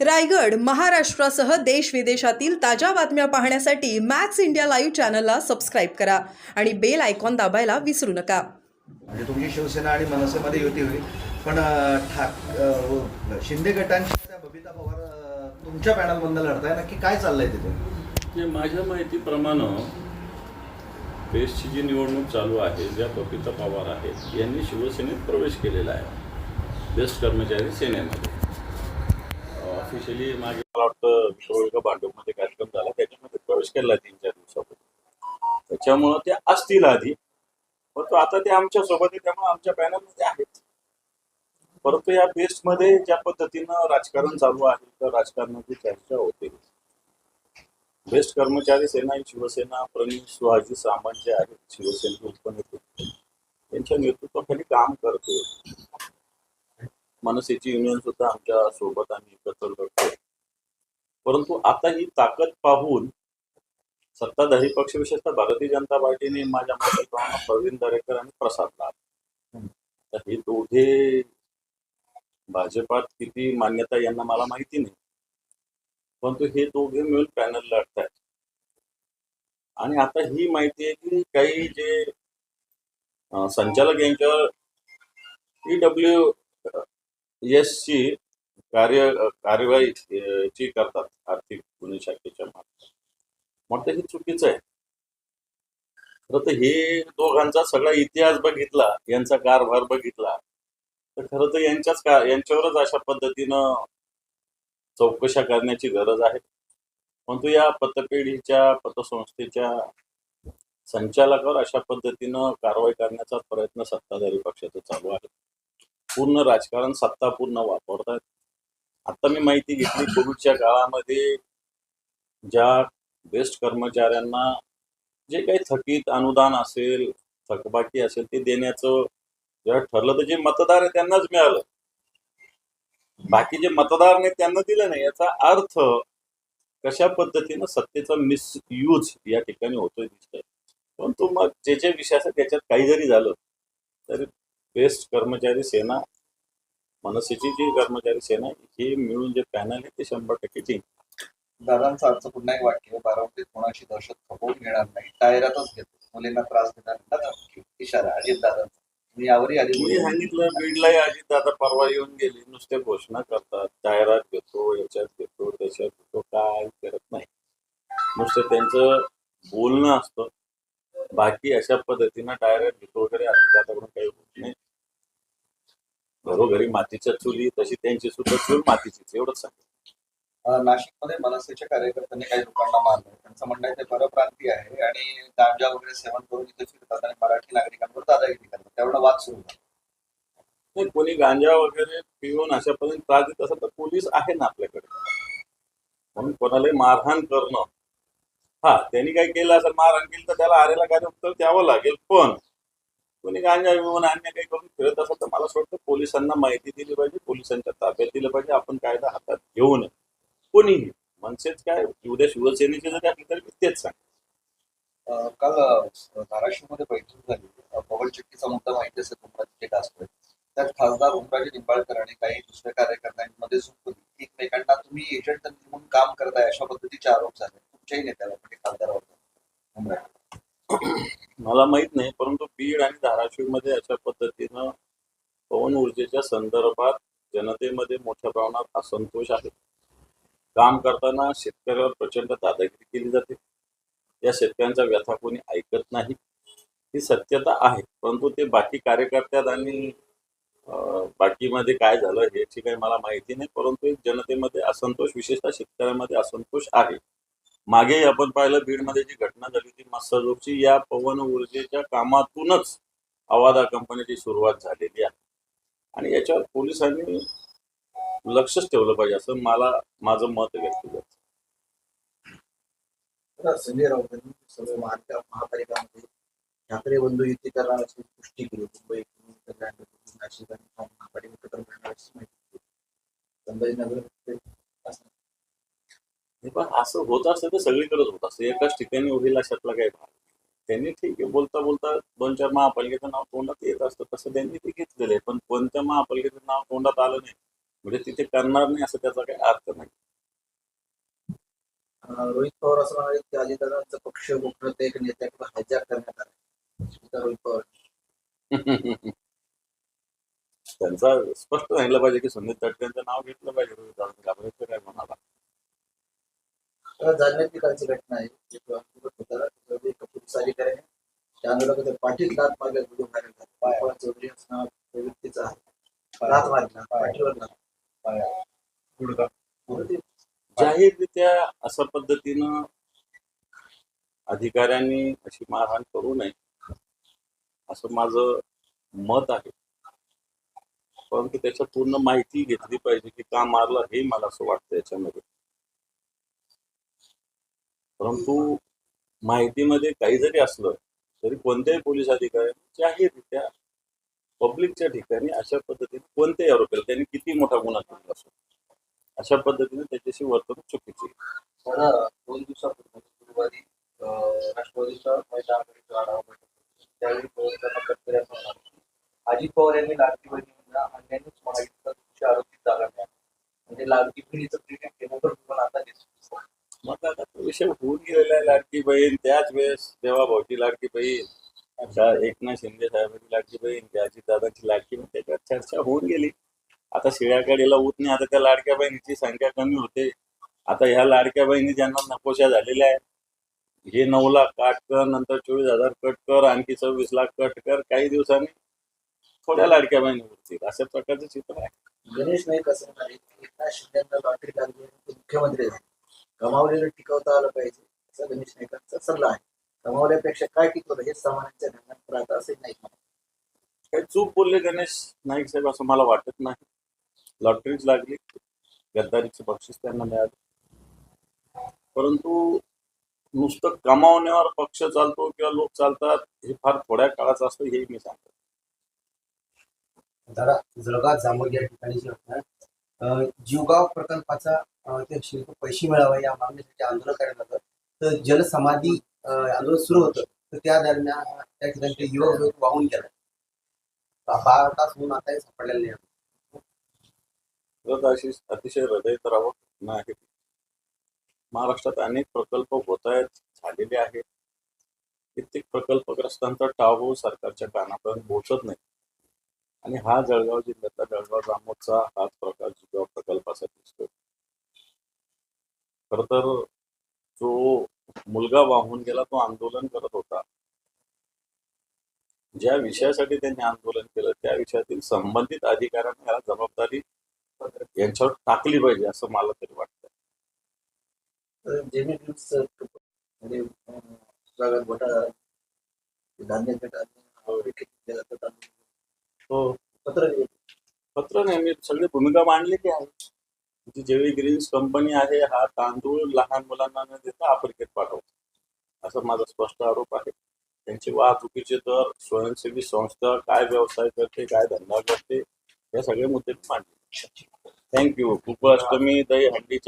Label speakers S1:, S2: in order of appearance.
S1: रायगड महाराष्ट्रासह देश विदेशातील ताज्या बातम्या पाहण्यासाठी मॅक्स इंडिया लाईव्ह चॅनलला सबस्क्राईब करा आणि बेल आयकॉन दाबायला विसरू नका.
S2: म्हणजे तुमची शिवसेना आणि मनसेमध्ये युती होईल. पण ठाक अं, शिंदे गटांची त्या बबिता पवार तुमच्या पॅनलमधनं लढताय. नक्की काय चाललंय तिथे?
S3: म्हणजे माझ्या माहितीप्रमाणे बेस्टची जी निवडणूक चालू आहे ज्या बबिता पवार आहेत यांनी शिवसेनेत प्रवेश केलेला आहे. बेस्ट कर्मचारी सेनेमध्ये. ऑफिशियली मागे मला वाटतं विश्ववर्ग भांडूपमध्ये कार्यक्रम झाला त्याच्यामध्ये प्रवेश केला तीन चार दिवसापूर्वी. त्याच्यामुळं ते असतील आधी परंतु आता ते आमच्यासोबत आहे त्यामुळे आमच्या पॅनलमध्ये आहेत. परंतु या बेस्टमध्ये ज्या पद्धतीनं राजकारण चालू आहे तर राजकारणाची चर्चा होते. बेस्ट कर्मचारी सेना ही शिवसेना प्रणित सुहाजी सामंत जे आहेत शिवसेनेचे उत्पन्न त्यांच्या नेतृत्वाखाली काम करते. मनसेची युनियन सुद्धा आमच्यासोबत आम्ही एकत्र लढतो परंतु आता ही ताकद पाहून सत्ताधारी पक्ष विशेषतः भारतीय जनता पार्टीने माझ्या मताप्रमाणे प्रवीण दरेकर आणि प्रसाद लाल तर हे दोघे भाजपात किती मान्यता यांना मला माहिती नाही. परंतु हे दोघे मिळून पॅनल लढतायत. आणि आता ही माहिती आहे की काही जे संचालक यांच्यावर ईडब्ल्यू एस ची कार्य कार्यवाही ची करतात आर्थिक गुन्हे शाखेच्या मार्फत. मग हे चुकीचं आहे. खरं तर हे दोघांचा सगळा इतिहास बघितला यांचा कारभार बघितला तर खरं तर यांच्याच का यांच्यावरच अशा पद्धतीनं चौकशा करण्याची गरज आहे. परंतु या पतपेढीच्या पतसंस्थेच्या संचालकावर अशा पद्धतीनं कारवाई करण्याचा प्रयत्न सत्ताधारी पक्षाचा चालू आहे. पूर्ण राजकारण सत्ता पूर्ण वापरतात आता मी माहिती घेतली कोविडच्या काळामध्ये ज्या बेस्ट कर्मचाऱ्यांना जे काही थकीत अनुदान असेल थकबाकी असेल ते देण्याचं जेव्हा ठरलं तर जे मतदार आहे त्यांनाच मिळालं. बाकी जे मतदार नाही त्यांना दिलं नाही याचा अर्थ कशा पद्धतीनं सत्तेचा मिसयूज या ठिकाणी होतोय दिसतोय. परंतु मग जे जे विषय असतात त्याच्यात काही जरी झालं तरी बेस्ट कर्मचारी सेना मनसेची जी कर्मचारी सेना हे मिळून जे पॅनल आहे ते शंभर टक्के जिंक
S4: दादांचं आजचं पुन्हा एक वाक्य बारामतीत कोणाची दहशत खपवून घेणार नाही टायरातच घेतो. मुलींना त्रास देणार नाही. इशारा अजित दादांचा मी यावरही आधी
S3: मी सांगितलं बीडलाही अजित दादा परवा येऊन गेले नुसते घोषणा करतात. जाहिरात घेतो याच्यात घेतो त्याच्यात घेतो काय करत नाही. नुसतं त्यांचं बोलणं असतं. बाकी अशा पद्धतीनं डायरेक्ट घेतो वगैरे अजित दादाकडून काही होत नाही. घरोघरी मातीच्या चुली तशी त्यांची सुद्धा चूल मातीचीच एवढंच सांगितलं
S4: अं, नाशिकमध्ये मनसेच्या कार्यकर्त्यांनी काही लोकांना मारलं त्यांचं म्हणणं आहे ते परप्रांती आहे आणि गांजा वगैरे सेवन करून इथे फिरतात आणि मराठी नागरिकांवर दादागिरी करतात. त्यावेळेला वाद सुरू झाला.
S3: नाही कोणी गांजा वगैरे पिऊन अशा पद्धतीने त्रास देत असेल तर पोलीस आहे ना आपल्याकडे. म्हणून कोणालाही मारहाण करणं. हा त्यांनी काही केलं असेल मारहाण केली तर त्याला आरेला काय उत्तर द्यावं लागेल पण कोणी गांजा विमान अन्य काही करून फिरत असेल तर मला वाटतं पोलिसांना माहिती दिली पाहिजे पोलिसांच्या ताब्यात दिलं पाहिजे. आपण कायदा हातात घेऊ नये. कोणीही मनसेच काय उद्या शिवसेनेचे जरी असले तरी मी तेच सांग
S4: काल धाराशिवमध्ये बैठक झाली. पवन मुद्दा माहिती असेल तुम्हाला टास्क त्यात खासदार ओमराजे निंबाळकर आणि काही दुसऱ्या कार्यकर्त्यांमध्ये झुक एकमेकांना तुम्ही एजंट म्हणून काम करताय अशा पद्धतीचे आरोप झाले. तुमच्याही नेत्याला म्हणजे खासदारावर.
S3: मला माहीत नाही परंतु बीड आणि धाराशिवमध्ये अशा पद्धतीनं पवन ऊर्जेच्या संदर्भात जनतेमध्ये मोठ्या प्रमाणात असंतोष आहे. काम करताना शेतकऱ्यावर प्रचंड दादागिरी केली जाते. या शेतकऱ्यांचा व्यथा कोणी ऐकत नाही. ही सत्यता आहे परंतु ते बाकी कार्यकर्त्यात आणि बाकीमध्ये काय झालं याची काही मला माहिती नाही परंतु जनतेमध्ये असंतोष विशेषतः शेतकऱ्यांमध्ये असंतोष आहे. मागे आपण पाहिलं बीडमध्ये जी घटना झाली होती मस्साजोगची या पवन ऊर्जेच्या कामातूनच अवादा कंपनीची सुरुवात झालेली आहे. आणि याच्यावर पोलिसांनी लक्षच ठेवलं पाहिजे असं मला माझं मत व्यक्त करत
S2: संजय राऊतांनी सर्व महापालिकामध्ये ठाकरे बंधू युती करणार अशी पुष्टी केली. मुंबई कल्याण नाशिक आणि महापालिका माहिती संभाजीनगर
S3: पण असं होत असतं तर सगळीकडेच होत असतं. एकाच ठिकाणी होईल अशातला काही भाग. त्यांनी ठीक आहे बोलता बोलता दोन चार महापालिकेचं नाव तोंडात येत असतं तसं त्यांनी ते घेतलेलं आहे. पण कोणत्या महापालिकेचं नाव तोंडात आलं नाही म्हणजे तिथे करणार नाही असं त्याचा काही अर्थ नाही.
S2: रोहित पवार असं म्हणाले की अजितदादांचा पक्ष गोपनीयता एक नेत्याकडे हायजॅक करण्यात आला. रोहित पवार.
S3: त्यांचा स्पष्ट सांगितलं पाहिजे की सुनील तटकरेंचं नाव घेतलं पाहिजे. रोहित दादा काय म्हणाला?
S2: तर जालन्यातली कालची घटना आहे. पोलीस अधिकाऱ्याने त्या आंदोलकाच्या पाठीत लात मारल्या व्हिडिओ व्हायरल झाला पवार चौधरी असं नाव त्या व्यक्तीचं आहे लात मारला पाठीवर लात
S3: जाहीररित्या अशा पद्धतीनं अधिकाऱ्यांनी अशी मारहाण करू नये असं माझं मत आहे. परंतु त्याच्या पूर्ण माहिती घेतली पाहिजे की का मारलं हे मला असं वाटतं याच्यामध्ये. परंतु माहितीमध्ये काही जरी असलं तरी कोणत्याही पोलीस अधिकाऱ्यांनी जाहीररित्या पब्लिकच्या ठिकाणी अशा पद्धतीने कोणत्याही आरोपीला त्यांनी किती मोठा गुन्हा केला असो अशा पद्धतीने त्याच्याशी वर्तणूक चुकीची
S4: दोन दिवसापूर्वी गुरुवारी राष्ट्रवादीचा महिला आघाडीचा आढावा बैठक त्यावेळी पवार तटकरे अजित पवार यांनी लाडकी बहिणींना अन्यायच महायुतीचा आरोपी जागा म्हणजे लाडकी बहिणीचं क्रिकेट केलं पण आता दिसतो
S3: मग आता तो विषय होऊन गेलेला आहे लाडकी बहीण त्याच वेळेस तेव्हा भाऊची लाडकी बहीण आता एकनाथ शिंदे साहेबांची लाडकी बहीण त्या दादाची लाडकी बहीण त्याच्यावर चर्चा होऊन गेली. आता शिळ्याकडीला होत नाही आता त्या लाडक्या बहिणीची संख्या कमी होते. आता ह्या लाडक्या बहिणी ज्यांना नकोशा झालेल्या आहेत हे नऊ लाख काट कर नंतर चोवीस हजार कट कर आणखी सव्वीस लाख कट कर काही दिवसांनी थोड्या लाडक्या बहिणी उरतील. अशा प्रकारचं चित्र आहे.
S2: गणेश नाईक असं म्हणाले की एकनाथ शिंदेना लॉटरी लागली मुख्यमंत्री झाले. कमावलेलं टिकवता आलं पाहिजे. असा गणेश नाईकांचा सल्ला आहे. कमावल्यापेक्षा काय टिकवलं हे सामान्यांच्या ध्यानात राहतं असे नाही.
S3: काही चूक बोलले गणेश नाईक साहेब असं मला वाटत नाही. लॉटरीच लागली. गद्दारीचे बक्षीस त्यांना मिळालं. परंतु नुसतं कमावण्यावर पक्ष चालतो किंवा लोक चालतात हे फार थोड्या काळाचं असतं हे मी सांगतो.
S5: जरा जळगाव जामोद या ठिकाणी जे होतं जीवगाव प्रकल्पाचा ते शिल्प पैसे मिळावा या मागणीसाठी आंदोलन करण्यात आलं. तर जलसमाधी आंदोलन सुरू होतं. तर त्या दरम्यान त्या ठिकाणी युवक युवक वाहून गेला. बारा तास होऊन आता सापडलेला नाही.
S3: अशी अतिशय हृदयद्रावक घटना आहे. महाराष्ट्रात अनेक प्रकल्प होत आहेत झालेले आहेत. कित्येक प्रकल्पग्रस्तांचा टाव सरकारच्या कानापर्यंत पोहोचत नाही. आणि हा जळगाव जिल्ह्यातला जळगाव जामोदचा हाच प्रकार जिल्हा प्रकल्पासाठी दिसतो खर तर जो मुलगा वाहून गेला तो आंदोलन करत होता. ज्या विषयासाठी त्यांनी आंदोलन केलं त्या विषयातील संबंधित अधिकाऱ्यांनी याला जबाबदारी यांच्यावर टाकली पाहिजे असं मला तरी वाटतं.
S2: तो पत्र.
S3: पत्र नेहमी सगळी भूमिका मांडलेली आहे. जेवी ग्रीन्स कंपनी आहे हा तांदूळ लहान मुलांना न देता आफ्रिकेत पाठवतो. असा माझा स्पष्ट आरोप आहे. त्यांची वाहतुकीचे दर स्वयंसेवी संस्था काय व्यवसाय करते काय धंदा करते या सगळे मुद्दे मांडले. थँक्यू खूप अष्टमी दही हंडीच्या